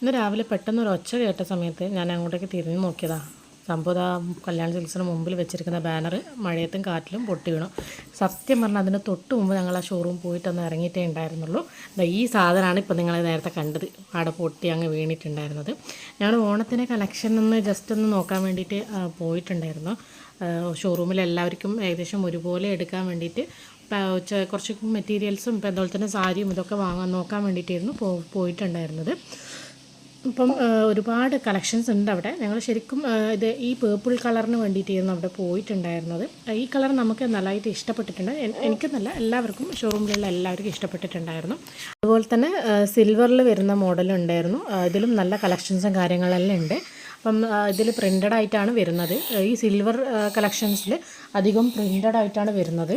ഇന്ന് രാവിലെ പെട്ടെന്ന് ഒരു ഒച്ച കേട്ട സമയത്ത് ഞാൻ അങ്ങോട്ടേക്ക് തിരിഞ്ഞു നോക്കിയതാ. സംഭവം ആ കല്യാണ സിൽസിന് മുമ്പിൽ വെച്ചിരിക്കുന്ന ബാനർ മഴയത്തും കാറ്റിലും പൊട്ടി വീണു. സത്യം പറഞ്ഞാൽ അതിന് തൊട്ട് മുമ്പ് ഞങ്ങൾ ആ ഷോറൂം പോയിട്ടൊന്ന് ഇറങ്ങിയിട്ടേ ഉണ്ടായിരുന്നുള്ളൂ. ഈ സാധനമാണ് ഇപ്പോൾ നിങ്ങൾ നേരത്തെ കണ്ടത്. അവിടെ പൊട്ടി അങ്ങ് വീണിട്ടുണ്ടായിരുന്നത്. ഞങ്ങൾ ഓണത്തിന് കളക്ഷൻ ഒന്ന് ജസ്റ്റ് ഒന്ന് നോക്കാൻ വേണ്ടിയിട്ട് പോയിട്ടുണ്ടായിരുന്നു. ഷോറൂമിൽ എല്ലാവർക്കും ഏകദേശം ഒരുപോലെ എടുക്കാൻ വേണ്ടിയിട്ട് കുറച്ച് മെറ്റീരിയൽസും ഇപ്പം അതുപോലെ തന്നെ സാരിയും ഇതൊക്കെ വാങ്ങാൻ നോക്കാൻ വേണ്ടിയിട്ടായിരുന്നു പോയിട്ടുണ്ടായിരുന്നത്. ഇപ്പം ഒരുപാട് കളക്ഷൻസ് ഉണ്ട് അവിടെ. ഞങ്ങൾ ശരിക്കും ഇത് ഈ പേർപ്പിൾ കളറിന് വേണ്ടിയിട്ടായിരുന്നു അവിടെ പോയിട്ടുണ്ടായിരുന്നത്. ഈ കളർ നമുക്ക് നല്ലതായിട്ട് ഇഷ്ടപ്പെട്ടിട്ടുണ്ട്. എനിക്ക് എനിക്കെന്നല്ല എല്ലാവർക്കും ഷോറൂമിലുള്ള എല്ലാവർക്കും ഇഷ്ടപ്പെട്ടിട്ടുണ്ടായിരുന്നു. അതുപോലെ തന്നെ സിൽവറിൽ വരുന്ന ആ, ഇതിലും നല്ല കളക്ഷൻസും കാര്യങ്ങളെല്ലാം ഉണ്ട്. അപ്പം ഇതിൽ പ്രിന്റഡ് ആയിട്ടാണ് വരുന്നത്. ഈ സിൽവർ കളക്ഷൻസിൽ അധികം പ്രിന്റഡ് ആയിട്ടാണ് വരുന്നത്.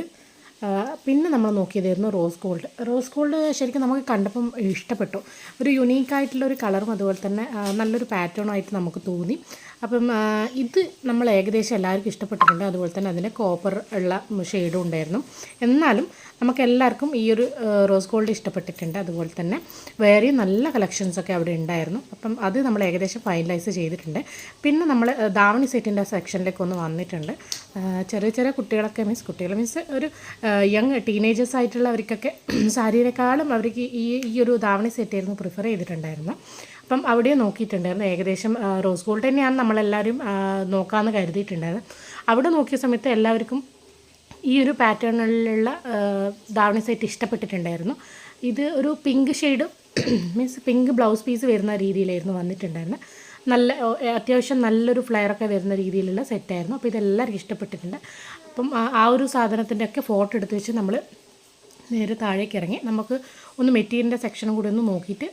പിന്നെ നമ്മൾ നോക്കിയതായിരുന്നു റോസ് ഗോൾഡ് റോസ് ഗോൾഡ് ശരിക്കും നമുക്ക് കണ്ടപ്പം ഇഷ്ടപ്പെട്ടു. ഒരു യുണീക്ക് ആയിട്ടുള്ള ഒരു കളറും അതുപോലെ തന്നെ നല്ലൊരു പാറ്റേണും ആയിട്ട് നമുക്ക് തോന്നി. അപ്പം ഇത് നമ്മൾ ഏകദേശം എല്ലാവർക്കും ഇഷ്ടപ്പെട്ടിട്ടുണ്ട്. അതുപോലെ തന്നെ അതിന്റെ കോപ്പർ ഉള്ള ഷെയ്ഡും ഉണ്ടായിരുന്നു. എന്നാലും നമുക്ക് എല്ലാവർക്കും ഈ ഒരു റോസ് ഗോൾഡ് ഇഷ്ടപ്പെട്ടിട്ടുണ്ട്. അതുപോലെ തന്നെ വേറെയും നല്ല കളക്ഷൻസൊക്കെ അവിടെ ഉണ്ടായിരുന്നു. അപ്പം അത് നമ്മൾ ഏകദേശം ഫൈനലൈസ് ചെയ്തിട്ടുണ്ട്. പിന്നെ നമ്മൾ ദാവണി സെറ്റിന്റെ സെക്ഷനിലേക്ക് ഒന്ന് വന്നിട്ടുണ്ട്. ചെറിയ ചെറിയ കുട്ടികളൊക്കെ മീൻസ് കുട്ടികൾ മീൻസ് ഒരു യങ് ടീനേജേഴ്സ് ആയിട്ടുള്ളവർക്കൊക്കെ സാരിയേക്കാളും അവർക്ക് ഈ ഈ ഒരു ദാവണി സെറ്റായിരുന്നു പ്രിഫർ ചെയ്തിട്ടുണ്ടായിരുന്നു. അപ്പം അവിടെ നോക്കിയിട്ടുണ്ടായിരുന്നു. ഏകദേശം റോസ് ഗോൾഡ് തന്നെയാണ് നമ്മളെല്ലാവരും നോക്കാമെന്ന് കരുതിയിട്ടുണ്ടായിരുന്നത്. അവിടെ നോക്കിയ സമയത്ത് എല്ലാവർക്കും ഈ ഒരു പാറ്റേണിലുള്ള ദാവണി സെറ്റ് ഇഷ്ടപ്പെട്ടിട്ടുണ്ടായിരുന്നു. ഇത് ഒരു pink shade means pink blouse piece വരുന്ന രീതിയിലായിരുന്നു വന്നിട്ടുണ്ടായിരുന്നത്. നല്ല അത്യാവശ്യം നല്ലൊരു ഫ്ലെയറൊക്കെ വരുന്ന രീതിയിലുള്ള സെറ്റായിരുന്നു. അപ്പോൾ ഇതെല്ലാവർക്കും ഇഷ്ടപ്പെട്ടിട്ടുണ്ട്. അപ്പം ആ ഒരു സാധനത്തിന്റെയൊക്കെ ഫോട്ടോ എടുത്ത് വെച്ച് നമ്മൾ നേരെ താഴേക്ക് ഇറങ്ങി നമുക്ക് ഒന്ന് മെറ്റീരിയലിന്റെ സെക്ഷനും കൂടി ഒന്ന് നോക്കിയിട്ട്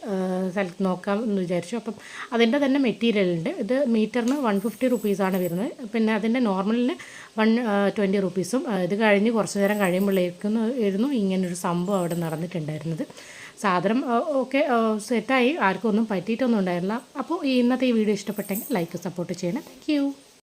സെലക്ട് നോക്കാം എന്ന് വിചാരിച്ചു. അപ്പം അതിന്റെ തന്നെ മെറ്റീരിയലുണ്ട് ഇത് മീറ്ററിന് വൺ ഫിഫ്റ്റി റുപ്പീസാണ് വരുന്നത്. പിന്നെ അതിന്റെ നോർമലിന് വൺ ട്വന്റി റുപ്പീസും ഇത് കഴിഞ്ഞ് കുറച്ച് നേരം കഴിയുമ്പോഴേക്കും ആയിരുന്നു ഇങ്ങനൊരു സംഭവം അവിടെ നടന്നിട്ടുണ്ടായിരുന്നത്. സാധനം ഓക്കെ സെറ്റായി ആർക്കും ഒന്നും പറ്റിയിട്ടൊന്നും ഉണ്ടായിരുന്നില്ല. അപ്പോൾ ഇന്നത്തെ ഈ വീഡിയോ ഇഷ്ടപ്പെട്ടെങ്കിൽ ലൈക്ക് സപ്പോർട്ട് ചെയ്യണം. താങ്ക്